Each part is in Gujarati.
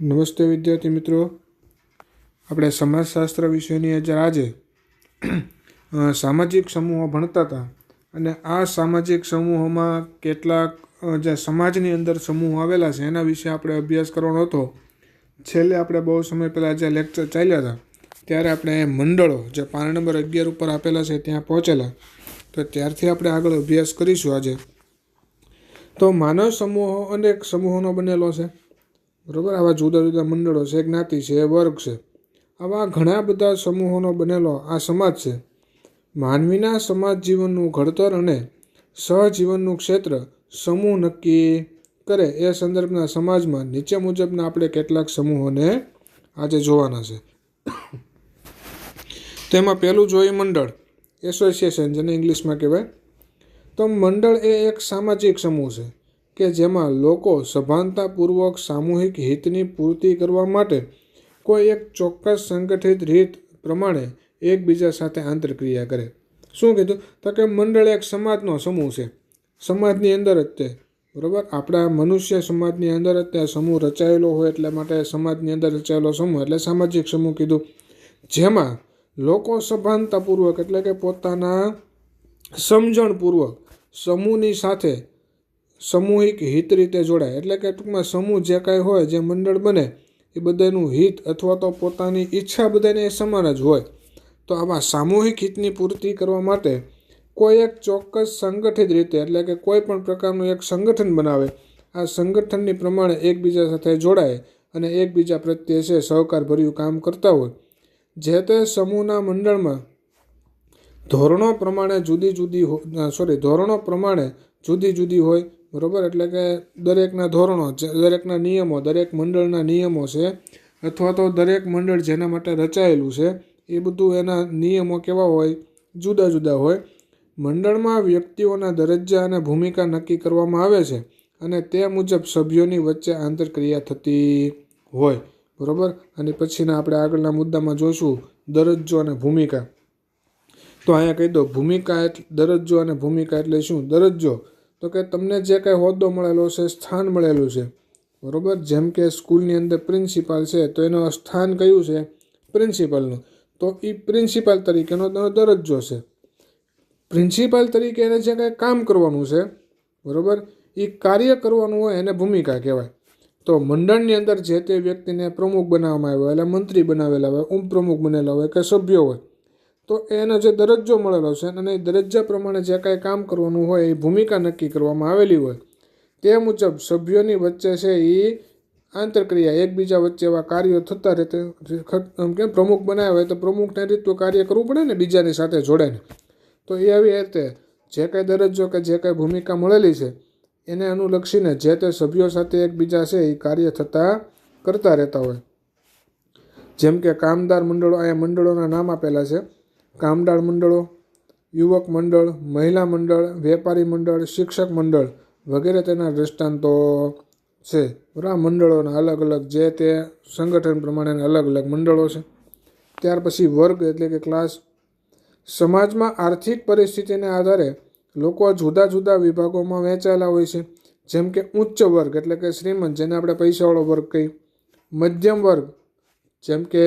નમસ્તે વિદ્યાર્થી મિત્રો. આપણે સમાજશાસ્ત્ર વિષયની અંદર આજે સામાજિક સમૂહો ભણતા હતા. અને આ સામાજિક સમૂહોમાં કેટલાક જે સમાજની અંદર સમૂહ આવેલા છે, એના વિશે આપણે અભ્યાસ કરવાનો હતો. છેલ્લે આપણે બહુ સમય પહેલાં જે લેક્ચર ચાલ્યા હતા, ત્યારે આપણે મંડળો, જે પાના નંબર અગિયાર ઉપર આપેલા છે, ત્યાં પહોંચેલા. તો ત્યારથી આપણે આગળ અભ્યાસ કરીશું આજે. તો માનવ સમૂહો અનેક સમૂહોનો બનેલો છે. બરોબર? આવા જુદા જુદા મંડળો છે, જ્ઞાતિ છે, વર્ગ છે. આવા ઘણા બધા સમૂહોનો બનેલો આ સમાજ છે. માનવીના સમાજ જીવનનું ઘડતર અને સહજીવનનું ક્ષેત્ર સમૂહ નક્કી કરે. એ સંદર્ભના સમાજમાં નીચે મુજબના આપણે કેટલાક સમૂહોને આજે જોવાના છે. તેમાં પહેલું જોઈએ મંડળ. એસોસિએશન જેને ઇંગ્લિશમાં કહેવાય. તો મંડળ એ એક સામાજિક સમૂહ છે. કે જેમાં લોકો સભાનતાપૂર્વક સામૂહિક હિતની પૂર્તિ કરવા માટે કોઈ એક ચોક્કસ સંગઠિત રીત પ્રમાણે એકબીજા સાથે આંતરક્રિયા કરે. શું કીધું? તો કે મંડળ એક સમાજનો સમૂહ છે. સમાજની અંદર જ તે. બરાબર? આપણા મનુષ્ય સમાજની અંદર જ તે સમૂહ રચાયેલો હોય એટલે માટે સમાજની અંદર રચાયેલો સમૂહ એટલે સામાજિક સમૂહ કીધું. જેમાં લોકો સભાનતાપૂર્વક એટલે કે પોતાના સમજણપૂર્વક સમૂહની સાથે સામૂહિક હિત રીતે જોડાય. એટલે કે ટૂંકમાં સમૂહ જે કાંઈ હોય, જે મંડળ બને, એ બધાનું હિત અથવા તો પોતાની ઈચ્છા બધાને સમાન જ હોય. તો આવા સામૂહિક હિતની પૂર્તિ કરવા માટે કોઈ એક ચોક્કસ સંગઠિત રીતે, એટલે કે કોઈ પણ પ્રકારનું એક સંગઠન બનાવે, આ સંગઠનની પ્રમાણે એકબીજા સાથે જોડાય અને એકબીજા પ્રત્યે છે સહકારભર્યું કામ કરતા હોય. જે તે સમૂહના મંડળમાં ધોરણો પ્રમાણે જુદી જુદી સોરી ધોરણો પ્રમાણે જુદી જુદી હોય બરાબર? એટલે કે દરેકના ધોરણો દરેકના નિયમો, દરેક મંડળના નિયમો છે, અથવા તો દરેક મંડળ જેના માટે રચાયેલું છે, એ બધું એના નિયમો કેવા હોય? જુદા જુદા હોય. મંડળમાં વ્યક્તિઓના દરજ્જા અને ભૂમિકા નક્કી કરવામાં આવે છે અને તે મુજબ સભ્યોની વચ્ચે આંતરક્રિયા થતી હોય. બરાબર? અને પછીના આપણે આગળના મુદ્દામાં જોઈશું દરજ્જો અને ભૂમિકા. તો અહીંયા કહી દો, ભૂમિકા એટલે દરજ્જો અને ભૂમિકા એટલે શું? દરજ્જો. તો કે તમને જે કાંઈ હોદ્દો મળેલો છે, સ્થાન મળેલું છે. બરાબર? જેમ કે સ્કૂલની અંદર પ્રિન્સિપાલ છે, તો એનું સ્થાન કયું છે? પ્રિન્સિપાલનું. તો એ પ્રિન્સિપાલ તરીકેનો તેનો દરજ્જો છે. પ્રિન્સિપાલ તરીકે એને જે કાંઈ કામ કરવાનું છે, બરાબર? એ કાર્ય કરવાનું હોય એને ભૂમિકા કહેવાય. તો મંડળની અંદર જે તે વ્યક્તિને પ્રમુખ બનાવવામાં આવ્યો એટલે મંત્રી બનાવેલા હોય, ઉપપ્રમુખ બનેલા હોય કે સભ્યો હોય તો એનો જે દરજ્જો મળેલો છે અને એ દરજ્જા પ્રમાણે જે કાંઈ કામ કરવાનું હોય, એ ભૂમિકા નક્કી કરવામાં આવેલી હોય, તે મુજબ સભ્યોની વચ્ચે છે એ આંતરક્રિયા, એકબીજા વચ્ચે એવા કાર્યો થતા રહેતે એમ કે પ્રમુખ બનાવ્યા હોય તો પ્રમુખને રીતનું કાર્ય કરવું પડે ને, બીજાની સાથે જોડાઈને તો એ આવી રીતે જે કાંઈ દરજ્જો કે જે કાંઈ ભૂમિકા મળેલી છે, એને અનુલક્ષીને જે તે સભ્યો સાથે એકબીજા છે એ કાર્ય થતાં કરતા રહેતા હોય. જેમ કે કામદાર મંડળો, અહીંયા મંડળોના નામ આપેલા છે. કામદાર મંડળો, યુવક મંડળ, મહિલા મંડળ, વેપારી મંડળ, શિક્ષક મંડળ વગેરે તેના દૃષ્ટાંતો છે. બરાબર મંડળોના અલગ અલગ જે તે સંગઠન પ્રમાણેના અલગ અલગ મંડળો છે. ત્યાર પછી વર્ગ એટલે કે ક્લાસ સમાજમાં આર્થિક પરિસ્થિતિને આધારે લોકો જુદા જુદા વિભાગોમાં વહેંચાયેલા હોય છે. જેમ કે ઉચ્ચ વર્ગ એટલે કે શ્રીમંત, જેને આપણે પૈસાવાળો વર્ગ કહીએ. મધ્યમ વર્ગ જેમ કે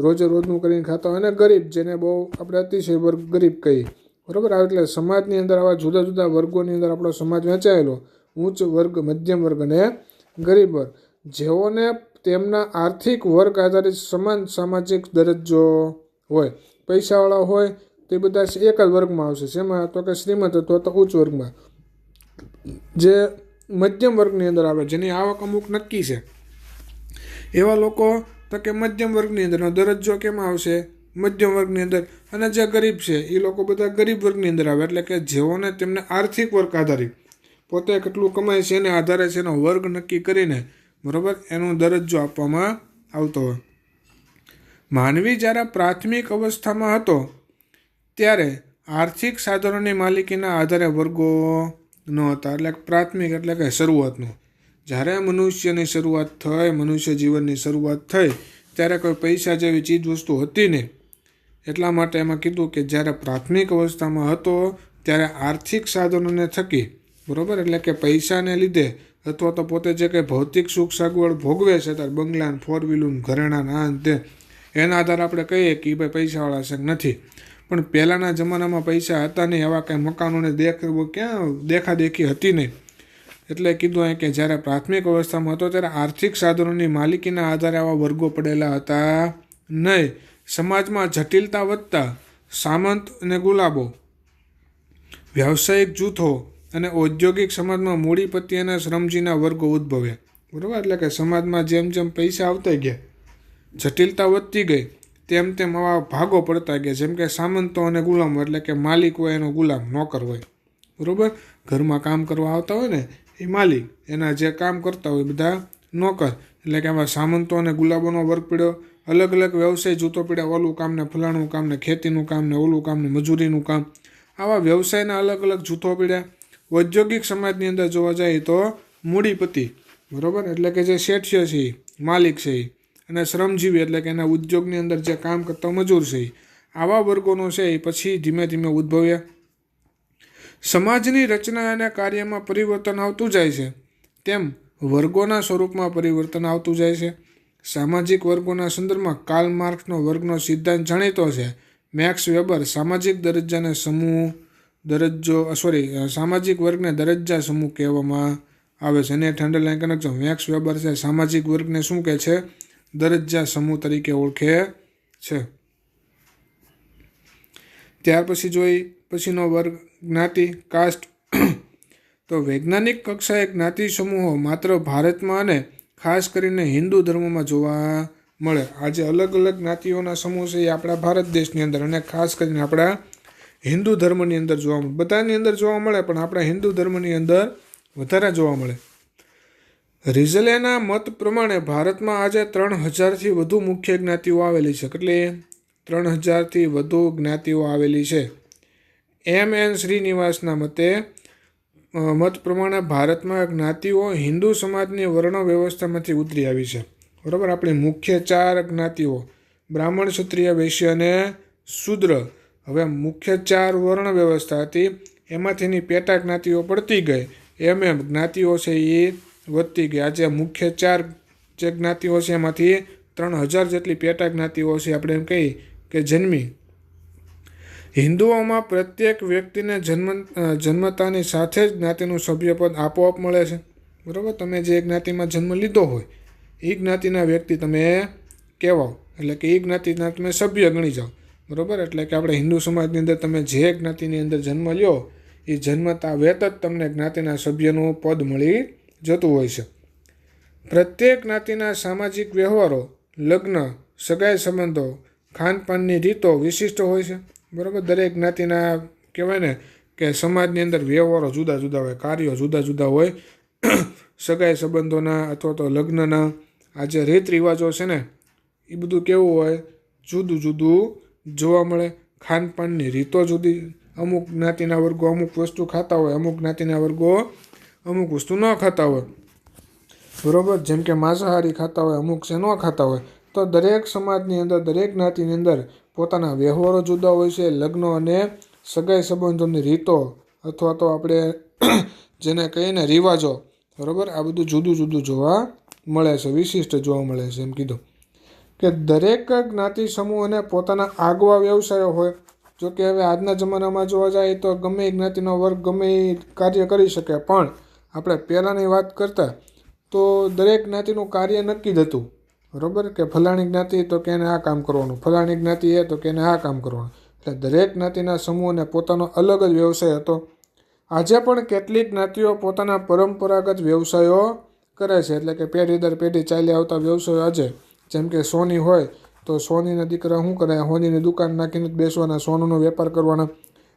રોજે રોજનું કરીને ખાતા હોય. અને ગરીબ, જેને બહુ આપણે અતિશય વર્ગ ગરીબ કહીએ. બરાબર? આવે એટલે સમાજની અંદર આવા જુદા જુદા વર્ગોની અંદર આપણો સમાજ વહેંચાયેલો. ઉચ્ચ વર્ગ, મધ્યમ વર્ગ અને ગરીબ વર્ગ. જેઓને તેમના આર્થિક વર્ગ આધારિત સમાન સામાજિક દરજ્જો હોય, પૈસાવાળા હોય, તે બધા એક જ વર્ગમાં આવશે. જેમાં તો કે શ્રીમંત અથવા તો ઉચ્ચ વર્ગમાં. જે મધ્યમ વર્ગની અંદર આવે, જેની આવક અમુક નક્કી છે. એવા લોકો તો કે મધ્યમ વર્ગની અંદરનો દરજ્જો કેમાં આવશે? મધ્યમ વર્ગની અંદર. અને જે ગરીબ છે એ લોકો બધા ગરીબ વર્ગની અંદર આવે. એટલે કે જેઓને તેમને આર્થિક વર્ગ આધારિત. પોતે કેટલું કમાય છે, એને આધારે છે એનો વર્ગ નક્કી કરીને બરાબર, એનો દરજ્જો આપવામાં આવતો હોય. માનવી જ્યારે પ્રાથમિક અવસ્થામાં હતો, ત્યારે આર્થિક સાધનોની માલિકીના આધારે વર્ગો ન હતા એટલે પ્રાથમિક એટલે કે શરૂઆતનું. જ્યારે મનુષ્યની શરૂઆત થઈ, મનુષ્ય જીવનની શરૂઆત થઈ, ત્યારે કોઈ પૈસા જેવી ચીજ વસ્તુ હતી નહીં. એટલા માટે એમાં કીધું કે જ્યારે પ્રાથમિક અવસ્થામાં હતો, ત્યારે આર્થિક સાધનોને થકી, બરાબર? એટલે કે પૈસાને લીધે અથવા તો પોતે જે કંઈ ભૌતિક સુખ સગવડ ભોગવે છે, ત્યારે બંગલા ફોર વ્હીલું ઘરેણા ના અંતે એના આધારે આપણે કહીએ કે ભાઈ પૈસાવાળા છે નથી. પણ પહેલાંના જમાનામાં પૈસા હતા નહીં, એવા કંઈ મકાનોને દેખ, ક્યાં દેખાદેખી હતી નહીં. એટલે કીધું અહીં કે જ્યારે પ્રાથમિક અવસ્થામાં હતો ત્યારે આર્થિક સાધનોની માલિકીના આધારે આવા વર્ગો પડેલા હતા નહીં. સમાજમાં જટિલતા વધતા સામંત અને ગુલાબો, વ્યાવસાયિક જૂથો અને ઔદ્યોગિક સમાજમાં મૂડીપતિ અને શ્રમજીના વર્ગો ઉદ્ભવ્યા. બરાબર? એટલે કે સમાજમાં જેમ જેમ પૈસા આવતા ગયા, જટિલતા વધતી ગઈ, તેમ તેમ આવા ભાગો પડતા ગયા. જેમ કે સામંતો અને ગુલામો, એટલે કે માલિક હોય એનો ગુલામ, નોકર હોય. બરાબર? ઘરમાં કામ કરવા આવતા હોય ને એ માલિક, એના જે કામ કરતા હોય બધા નોકર. એટલે કે આમાં સામંતો અને ગુલાબોનો વર્ગ પડ્યો. અલગ અલગ વ્યવસાય જૂથો પડ્યા. ઓલું કામ ને ફલાણું કામ ને ખેતીનું કામ ને ઓલું કામ ને મજૂરીનું કામ. આવા વ્યવસાયના અલગ અલગ જૂથો પડ્યા. ઔદ્યોગિક સમાજની અંદર જોવા જાય તો મૂડીપતિ, બરાબર? એટલે કે જે શેઠ્ય છે માલિક છે. અને શ્રમજીવી, એટલે કે એના ઉદ્યોગની અંદર જે કામ કરતા મજૂર છે આવા વર્ગોનો છે એ પછી ધીમે ધીમે ઉદ્ભવ્યા. સમાજની રચના અને કાર્યમાં પરિવર્તન આવતું જાય છે. તેમ વર્ગોના સ્વરૂપમાં પરિવર્તન આવતું જાય છે. સામાજિક વર્ગોના સંદર્ભમાં કાર્લ માર્ક્સનો વર્ગનો સિદ્ધાંત જાણીતો છે. મેક્સ વેબર સામાજિક દરજ્જાને સમૂહ દરજ્જો સોરી સામાજિક વર્ગને દરજ્જા સમૂહ કહેવામાં આવે છે. ઠંડલ કરી નાખજો મેક્સ વેબર છે, સામાજિક વર્ગને શું કહે છે? દરજ્જા સમૂહ તરીકે ઓળખે છે. ત્યાર પછી જોઈ પછીનો વર્ગ જ્ઞાતિ કાસ્ટ તો વૈજ્ઞાનિક કક્ષાએ જ્ઞાતિ સમૂહો માત્ર ભારતમાં અને ખાસ કરીને હિન્દુ ધર્મમાં જોવા મળે. આજે અલગ અલગ જ્ઞાતિઓના સમૂહ છે એ આપણા ભારત દેશની અંદર અને ખાસ કરીને આપણા હિન્દુ ધર્મની અંદર જોવા મળે. બધાની અંદર જોવા મળે પણ આપણા હિન્દુ ધર્મની અંદર વધારે જોવા મળે. રિઝલેના મત પ્રમાણે ભારતમાં આજે ત્રણ હજારથી વધુ મુખ્ય જ્ઞાતિઓ આવેલી છે. એટલે ત્રણ હજારથી વધુ જ્ઞાતિઓ આવેલી છે. એમ એન શ્રીનિવાસના મતે મત પ્રમાણે ભારતમાં જ્ઞાતિઓ હિન્દુ સમાજની વર્ણ વ્યવસ્થામાંથી ઉતરી આવી છે. બરાબર? આપણી મુખ્ય ચાર જ્ઞાતિઓ, બ્રાહ્મણ, ક્ષત્રિય, વૈશ્ય અને શુદ્ર. હવે મુખ્ય ચાર વર્ણ વ્યવસ્થા હતી, એમાંથી એની પેટા જ્ઞાતિઓ પડતી ગઈ. એમ એમ જ્ઞાતિઓ છે એ વધતી ગઈ. આજે મુખ્ય ચાર જે જ્ઞાતિઓ છે એમાંથી ત્રણ હજાર જેટલી પેટા જ્ઞાતિઓ છે, આપણે એમ કહીએ કે જન્મી. હિન્દુઓમાં પ્રત્યેક વ્યક્તિને જન્મ જન્મતાની સાથે જ જ્ઞાતિનું સભ્યપદ આપોઆપ મળે છે. બરાબર? તમે જે જ્ઞાતિમાં જન્મ લીધો હોય એ જ્ઞાતિના વ્યક્તિ તમે કહેવાઓ. એટલે કે એ જ્ઞાતિના તમે સભ્ય ગણી જાઓ. બરાબર? એટલે કે આપણે હિન્દુ સમાજની અંદર તમે જે જ્ઞાતિની અંદર જન્મ લ્યો એ જન્મતા વેત જ તમને જ્ઞાતિના સભ્યનું પદ મળી જતું હોય છે. પ્રત્યેક જ્ઞાતિના સામાજિક વ્યવહારો, લગ્ન, સગાઈ સંબંધો, ખાનપાનની રીતો વિશિષ્ટ હોય છે. બરાબર? દરેક જ્ઞાતિના કહેવાય ને કે સમાજની અંદર વ્યવહારો જુદા જુદા હોય, કાર્યો જુદા જુદા હોય, સગાઈ સંબંધોના અથવા તો લગ્નના, આ જે રીત રિવાજો છે ને, એ બધું કેવું હોય? જુદું જુદું જોવા મળે. ખાનપાનની રીતો જુદી. અમુક જ્ઞાતિના વર્ગો અમુક વસ્તુ ખાતા હોય, અમુક જ્ઞાતિના વર્ગો અમુક વસ્તુ ન ખાતા હોય. બરોબર? જેમ કે માંસાહારી ખાતા હોય, અમુક છે ન ખાતા હોય. તો દરેક સમાજની અંદર, દરેક જ્ઞાતિની અંદર પોતાના વ્યવહારો જુદા હોય છે, લગ્નો અને સગાઈ સંબંધોની રીતો અથવા તો આપણે જેને કહીને રિવાજો, બરાબર? આ બધું જુદું જુદું જોવા મળે છે, વિશિષ્ટ જોવા મળે છે, એમ કીધું. કે દરેક જ્ઞાતિ સમૂહને પોતાના આગવા વ્યવસાયો હોય, જો કે હવે આજના જમાનામાં જોવા જાય તો ગમે એ જ્ઞાતિનો વર્ગ ગમે એ કાર્ય કરી શકે, પણ આપણે પહેલાંની વાત કરતા તો દરેક જ્ઞાતિનું કાર્ય નક્કી જ હતું. બરાબર? કે ફલાણી જ્ઞાતિ તો કે એને આ કામ કરવાનું? ફલાણી જ્ઞાતિ એ તો કે એને આ કામ કરવાનું? એટલે દરેક જ્ઞાતિના સમૂહને પોતાનો અલગ જ વ્યવસાય હતો. આજે પણ કેટલીક જ્ઞાતિઓ પોતાના પરંપરાગત વ્યવસાયો કરે છે. એટલે કે પેઢી દર પેઢી ચાલી આવતા વ્યવસાયો આજે. જેમ કે સોની હોય, તો સોનીના દીકરા શું કરે? સોનીની દુકાન નાખીને જ બેસવાના, સોનોનો વેપાર કરવાના.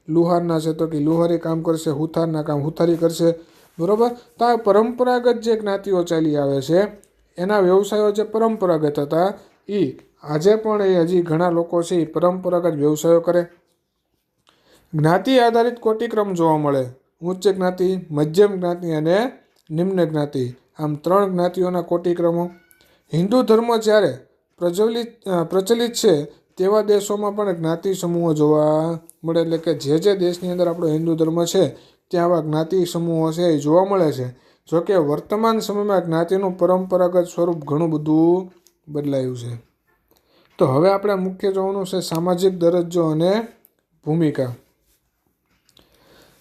લુહારના છે તો કે લુહારી કામ કરશે, હુથારના કામ હુથારી કરશે. બરાબર? તો આ પરંપરાગત જે જ્ઞાતિઓ ચાલી આવે છે એના વ્યવસાયો જે પરંપરાગત હતા એ આજે પણ એ હજી ઘણા લોકો છે એ પરંપરાગત વ્યવસાયો કરે. જ્ઞાતિ આધારિત કોટિક્રમ જોવા મળે. ઉચ્ચ જ્ઞાતિ, મધ્યમ જ્ઞાતિ અને નિમ્ન જ્ઞાતિ. આમ ત્રણ જ્ઞાતિઓના કોટિક્રમો. હિન્દુ ધર્મ જ્યારે પ્રજ્વલિત પ્રચલિત છે, તેવા દેશોમાં પણ જ્ઞાતિ સમૂહો જોવા મળે. એટલે કે જે જે દેશની અંદર આપણો હિન્દુ ધર્મ છે, ત્યાં આવા જ્ઞાતિ સમૂહો છે એ જોવા મળે છે. જોકે વર્તમાન સમયમાં જ્ઞાતિનું પરંપરાગત સ્વરૂપ ઘણું બધું બદલાયું છે. તો હવે આપણે મુખ્ય જોવાનું છે સામાજિક દરજ્જો અને ભૂમિકા.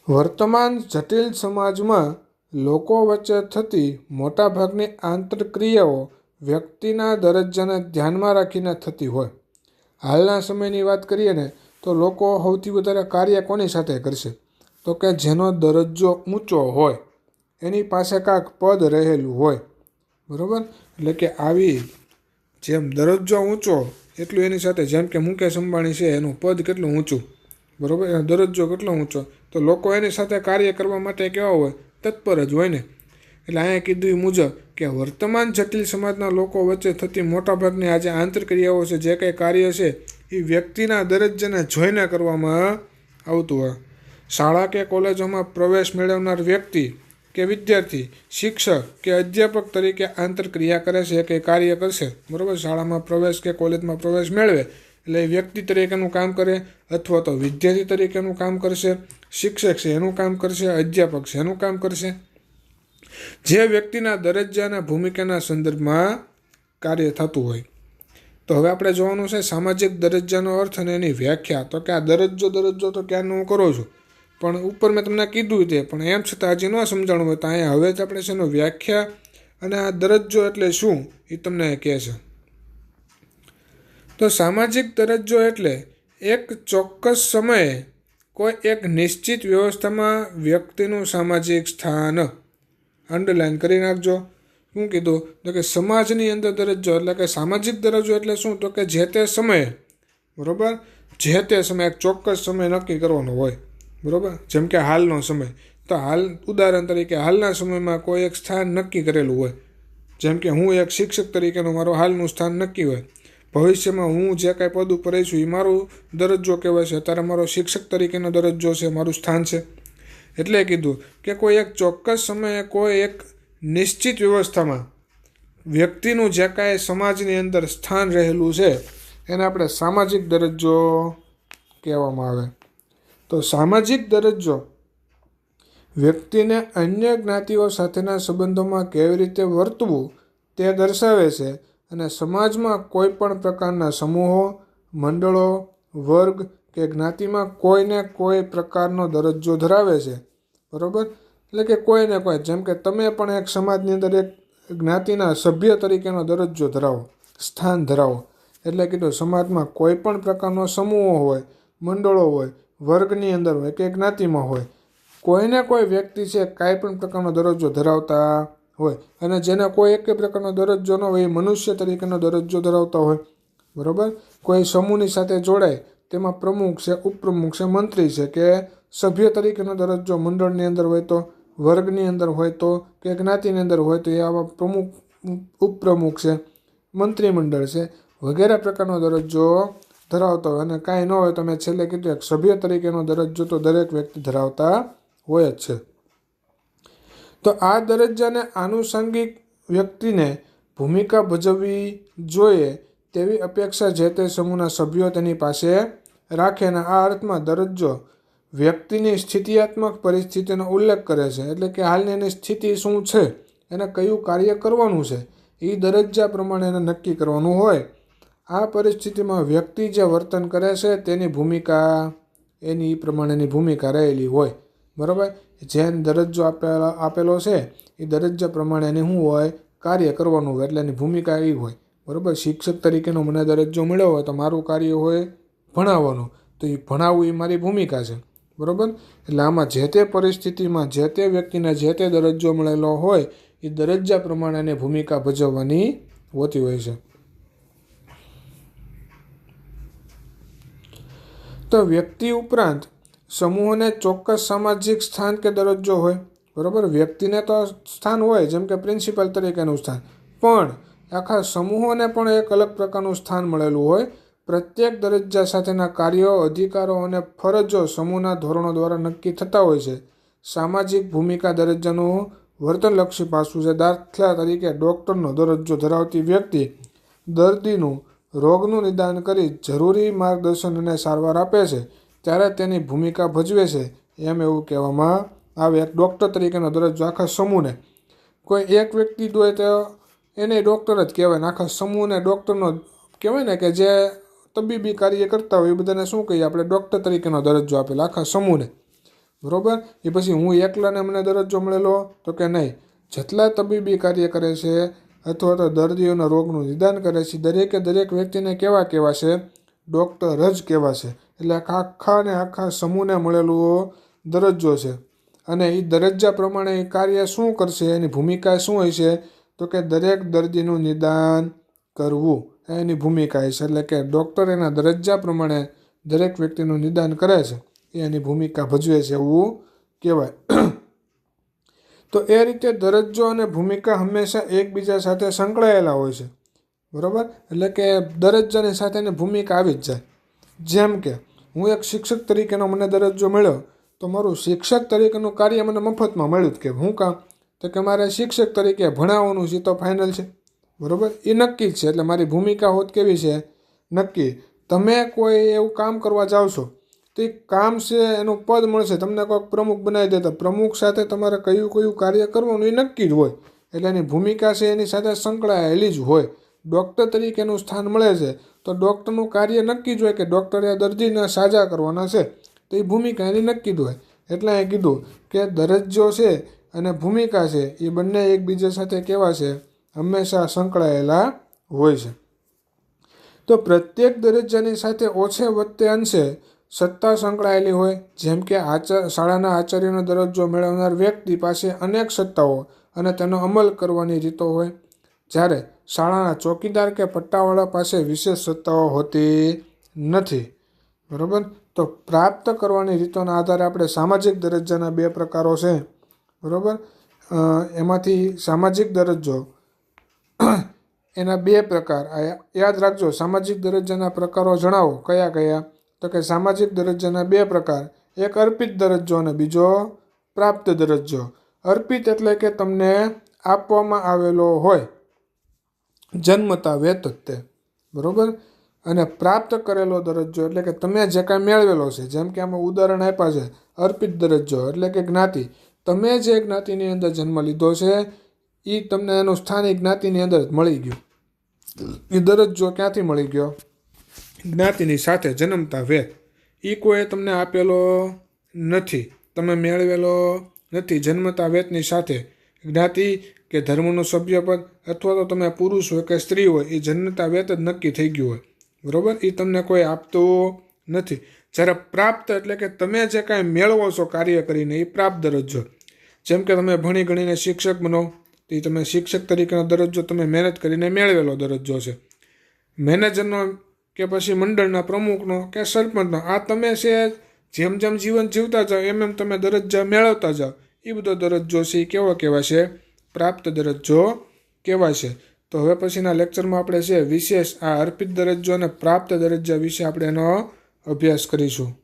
વર્તમાન જટિલ સમાજમાં લોકો વચ્ચે થતી મોટાભાગની આંતરક્રિયાઓ વ્યક્તિના દરજ્જાને ધ્યાનમાં રાખીને થતી હોય. હાલના સમયની વાત કરીએ ને, તો લોકો સૌથી વધારે કાર્ય કોની સાથે કરશે? તો કે જેનો દરજ્જો ઊંચો હોય. એની પાસે કાંક પદ રહેલું હોય. બરાબર? એટલે કે આવી જેમ દરજ્જો ઊંચો, એટલું એની સાથે જેમ કે મુકેશ અંબાણી છે, એનું પદ કેટલું ઊંચું? બરાબર? એનો દરજ્જો કેટલો ઊંચો? તો લોકો એની સાથે કાર્ય કરવા માટે કેવા હોય? તત્પર જ હોય ને. એટલે અહીંયા કીધું મુજબ કે વર્તમાન જટિલ સમાજના લોકો વચ્ચે થતી મોટાભાગની આજે આંતરક્રિયાઓ છે, જે કંઈ કાર્ય છે, એ વ્યક્તિના દરજ્જાને જોઈને કરવામાં આવતું હોય. શાળા કે કોલેજોમાં પ્રવેશ મેળવનાર વ્યક્તિ કે વિદ્યાર્થી, શિક્ષક કે અધ્યાપક તરીકે આંતરક્રિયા કરે છે કે કાર્ય કરશે? બરાબર? શાળામાં પ્રવેશ કે કોલેજમાં પ્રવેશ મેળવે એટલે વ્યક્તિ તરીકેનું કામ કરે અથવા તો વિદ્યાર્થી તરીકેનું કામ કરશે, શિક્ષક છે એનું કામ કરશે, અધ્યાપક છે એનું કામ કરશે. જે વ્યક્તિના દરજ્જાના ભૂમિકાના સંદર્ભમાં કાર્ય થતું હોય. તો હવે આપણે જોવાનું છે સામાજિક દરજ્જાનો અર્થ અને એની વ્યાખ્યા. તો કે આ દરજ્જો દરજ્જો તો ક્યારનો હું કરું છું? પણ ઉપર મેં તમને કીધું તે, પણ એમ છતાં હજી ન સમજાણું હોય તો અહીંયા હવે જ આપણે છે વ્યાખ્યા અને આ દરજ્જો એટલે શું એ તમને કહે છે. તો સામાજિક દરજ્જો એટલે એક ચોક્કસ સમયે કોઈ એક નિશ્ચિત વ્યવસ્થામાં વ્યક્તિનું સામાજિક સ્થાન. અંડરલાઈન કરી નાખજો. શું કીધું? તો કે સમાજની અંદર દરજ્જો એટલે કે સામાજિક દરજ્જો એટલે શું? તો કે જે તે સમયે, બરાબર? જે તે સમયે એક ચોક્કસ સમય નક્કી કરવાનો હોય. બરાબર? જેમ કે હાલનો સમય. તો હાલ, ઉદાહરણ તરીકે હાલના સમયમાં કોઈ એક સ્થાન નક્કી કરેલું હોય. જેમ કે હું એક શિક્ષક તરીકેનું મારું હાલનું સ્થાન નક્કી હોય. ભવિષ્યમાં હું જે કાંઈ પદ ઉપર રહીશું એ મારું દરજ્જો કહેવાય છે. અત્યારે મારો શિક્ષક તરીકેનો દરજ્જો છે, મારું સ્થાન છે. એટલે કીધું કે કોઈ એક ચોક્કસ સમયે કોઈ એક નિશ્ચિત વ્યવસ્થામાં વ્યક્તિનું જે કાંઈ સમાજની અંદર સ્થાન રહેલું છે, એને આપણે સામાજિક દરજ્જો કહેવામાં આવે. તો સામાજિક દરજ્જો. વ્યક્તિને અન્ય જ્ઞાતિઓ સાથેના સંબંધોમાં કેવી રીતે વર્તવું તે દર્શાવે છે અને સમાજમાં કોઈ પણ પ્રકારના સમૂહો, મંડળો, વર્ગ કે જ્ઞાતિમાં કોઈને કોઈ પ્રકારનો દરજ્જો ધરાવે છે. બરાબર? એટલે કે કોઈને કોઈ. જેમ કે તમે પણ એક સમાજની અંદર એક જ્ઞાતિના સભ્ય તરીકેનો દરજ્જો ધરાવો, સ્થાન ધરાવો. એટલે કીધું, સમાજમાં કોઈ પણ પ્રકારનો સમૂહો હોય, મંડળો હોય વર્ગની અંદર હોય કે જ્ઞાતિમાં હોય, કોઈને કોઈ વ્યક્તિ છે કાંઈ પણ પ્રકારનો દરજ્જો ધરાવતા હોય અને જેને કોઈ એક પ્રકારનો દરજ્જો ન હોય એ મનુષ્ય તરીકેનો દરજ્જો ધરાવતા હોય, બરાબર? કોઈ સમૂહની સાથે જોડાય, તેમાં પ્રમુખ છે, ઉપપ્રમુખ છે, મંત્રી છે કે સભ્ય તરીકેનો દરજ્જો મંડળની અંદર હોય તો, વર્ગની અંદર હોય તો કે જ્ઞાતિની અંદર હોય તો એ આવા પ્રમુખ, ઉપપ્રમુખ છે, મંત્રીમંડળ છે, વગેરે પ્રકારનો દરજ્જો ધરાવતો હોય અને કાંઈ ન હોય તો મેં છેલ્લે કીધું, એક સભ્ય તરીકેનો દરજ્જો તો દરેક વ્યક્તિ ધરાવતા હોય જ છે. તો આ દરજ્જાને આનુષંગિક વ્યક્તિને ભૂમિકા ભજવવી જોઈએ તેવી અપેક્ષા જે તે સમૂહના સભ્યો તેની પાસે રાખે અને આ અર્થમાં દરજ્જો વ્યક્તિની સ્થિતિયાત્મક પરિસ્થિતિનો ઉલ્લેખ કરે છે. એટલે કે હાલની એની સ્થિતિ શું છે? એને કયું કાર્ય કરવાનું છે? એ દરજ્જા પ્રમાણે એને નક્કી કરવાનું હોય. આ પરિસ્થિતિમાં વ્યક્તિ જે વર્તન કરે છે, તેની ભૂમિકા, એની પ્રમાણેની ભૂમિકા રહેલી હોય. બરાબર? જેન દરજ્જો આપેલો આપેલો છે એ દરજ્જા પ્રમાણે એની શું હોય, કાર્ય કરવાનું હોય, એટલે એની ભૂમિકા એવી હોય. બરાબર? શિક્ષક તરીકેનો મને દરજ્જો મળ્યો હોય, તો મારું કાર્ય હોય ભણાવવાનું. તો એ ભણાવવું એ મારી ભૂમિકા છે. બરાબર? એટલે આમાં જે તે પરિસ્થિતિમાં, જે તે વ્યક્તિને જે તે દરજ્જો મળેલો હોય એ દરજ્જા પ્રમાણેની ભૂમિકા ભજવવાની હોતી હોય છે. તો વ્યક્તિ ઉપરાંત સમૂહોને ચોક્કસ સામાજિક સ્થાન કે દરજ્જો હોય, બરાબર? વ્યક્તિને તો સ્થાન હોય, જેમ કે પ્રિન્સિપલ તરીકેનું સ્થાન. પણ આખા સમૂહોને પણ એક અલગ પ્રકારનું સ્થાન મળેલું હોય. પ્રત્યેક દરજ્જા સાથેના કાર્યો, અધિકારો અને ફરજો સમૂહના ધોરણો દ્વારા નક્કી થતા હોય છે. સામાજિક ભૂમિકા દરજ્જાનું વર્તનલક્ષી પાસું છે. દાખલા તરીકે ડૉક્ટરનો દરજ્જો ધરાવતી વ્યક્તિ દર્દીનું રોગનું નિદાન કરી જરૂરી માર્ગદર્શન અને સારવાર આપે છે, ત્યારે તેની ભૂમિકા ભજવે છે એમ એવું કહેવામાં આવે એક ડૉક્ટર તરીકેનો દરજ્જો આખા સમૂહને. કોઈ એક વ્યક્તિ હોય તો એને ડૉક્ટર જ કહેવાય આખા સમૂહને ડૉક્ટરનો કહેવાય ને કે જે તબીબી કાર્ય કરતા હોય એ બધાને શું કહીએ આપણે? ડૉક્ટર તરીકેનો દરજ્જો આપેલો આખા સમૂહને. બરાબર? એ પછી હું એકલાને મને દરજ્જો મળેલો? તો કે નહીં. જેટલા તબીબી કાર્ય કરે છે અથવા તો દર્દીઓના રોગનું નિદાન કરે છે. દરેકે દરેક વ્યક્તિને કેવા કેવા છે ડૉક્ટર જ કહેવા છે એટલે આખા ને આખા સમૂહને મળેલો દરજ્જો છે. અને એ દરજ્જા પ્રમાણે એ કાર્ય શું કરશે? એની ભૂમિકા શું છે? તો કે દરેક દર્દીનું નિદાન કરવું એની ભૂમિકા છે. એટલે કે ડૉક્ટર એના દરજ્જા પ્રમાણે દરેક વ્યક્તિનું નિદાન કરે છે. એ એની ભૂમિકા ભજવે છે એવું કહેવાય. તો એ રીતે દરજ્જો અને ભૂમિકા હંમેશા એકબીજા સાથે સંકળાયેલા હોય છે. બરાબર? એટલે કે દરજ્જાની સાથે એની ભૂમિકા આવી જ જાય. જેમ કે, હું એક શિક્ષક તરીકેનો મને દરજ્જો મળ્યો, તો મારું શિક્ષક તરીકેનું કાર્ય મને મફતમાં મળ્યું કે હું કામ? તો કે મારે શિક્ષક તરીકે ભણાવવાનું છે તો ફાઇનલ છે. બરાબર? એ નક્કી જ છે. એટલે મારી ભૂમિકા હોત કેવી છે? નક્કી. તમે કોઈ એવું કામ કરવા જાઓ છો તો કામ છે, એનું પદ મળશે. તમને કોઈક પ્રમુખ બનાવી દે તો પ્રમુખ સાથે તમારે કયું કયું કાર્ય કરવાનું એ નક્કી જ હોય. એટલે એની ભૂમિકા છે, એની સાથે સંકળાયેલી જ હોય. ડૉક્ટર તરીકેનું સ્થાન મળે છે. તો ડૉક્ટરનું કાર્ય નક્કી જ હોય કે ડૉક્ટરે દર્દીને સાજા કરવાના છે. તો એ ભૂમિકા એની નક્કી જ હોય. એટલે એ કીધું કે દરજ્જો છે અને ભૂમિકા છે, એ બંને એકબીજા સાથે કેવા છે? હંમેશા સંકળાયેલા હોય છે. તો પ્રત્યેક દરજ્જાની સાથે ઓછે વત્તે અંશે સત્તા સંકળાયેલી હોય, જેમ કે આચાર શાળાના આચાર્યનો દરજ્જો મેળવનાર વ્યક્તિ પાસે અનેક સત્તાઓ અને તેનો અમલ કરવાની રીતો હોય. જ્યારે શાળાના ચોકીદાર કે પટ્ટાવાળા પાસે વિશેષ સત્તાઓ હોતી નથી. બરાબર? તો પ્રાપ્ત કરવાની રીતોના આધારે આપણે સામાજિક દરજ્જાના બે પ્રકારો છે. બરાબર? એમાંથી સામાજિક દરજ્જો. એના બે પ્રકાર. યાદ રાખજો, સામાજિક દરજ્જાના પ્રકારો જણાવો. કયા કયા તો કે સામાજિક દરજ્જાના બે પ્રકાર. એક અર્પિત દરજ્જો અને બીજો પ્રાપ્ત દરજ્જો. અર્પિત એટલે કે તમને આપવામાં આવેલો હોય. જન્મતા વેત તે બરાબર? અને પ્રાપ્ત કરેલો દરજ્જો એટલે કે તમે જે કાંઈ મેળવેલો છે, જેમ કે આમાં ઉદાહરણ આપ્યા છે, અર્પિત દરજ્જો એટલે કે જ્ઞાતિ. તમે જે જ્ઞાતિની અંદર જન્મ લીધો છે એ તમને એનું સ્થાનિક જ્ઞાતિની અંદર જ મળી ગયું. એ દરજ્જો ક્યાંથી મળી ગયો? જ્ઞાતિની સાથે જન્મતા વેત એ કોઈ તમને આપેલો નથી. તમે મેળવેલો નથી. જન્મતા વેતની સાથે જ્ઞાતિ કે ધર્મનું સભ્યપદ અથવા તો તમે પુરુષ હોય કે સ્ત્રી હોય એ જન્મતા વેત જ નક્કી થઈ ગયું હોય. બરાબર? એ તમને કોઈ આપતું નથી. જ્યારે પ્રાપ્ત એટલે કે તમે જે કાંઈ મેળવો છો કાર્ય કરીને એ પ્રાપ્ત દરજ્જો. જેમ કે તમે ભણી ગણીને શિક્ષક બનો, તો એ તમે શિક્ષક તરીકેનો દરજ્જો તમે મહેનત કરીને મેળવેલો દરજ્જો છે. મેનેજરનો કે પછી મંડળના પ્રમુખનો કે સરપંચનો. આ તમે છે જેમ જેમ જીવન જીવતા જાઓ, એમ એમ તમે દરજ્જા મેળવતા જાઓ. એ બધો દરજ્જો છે એ કેવો કહેવાશે પ્રાપ્ત દરજ્જો કહેવાશે તો હવે પછીના લેક્ચરમાં આપણે છે વિશેષ આ અર્પિત દરજ્જો અને પ્રાપ્ત દરજ્જા વિશે આપણે એનો અભ્યાસ કરીશું.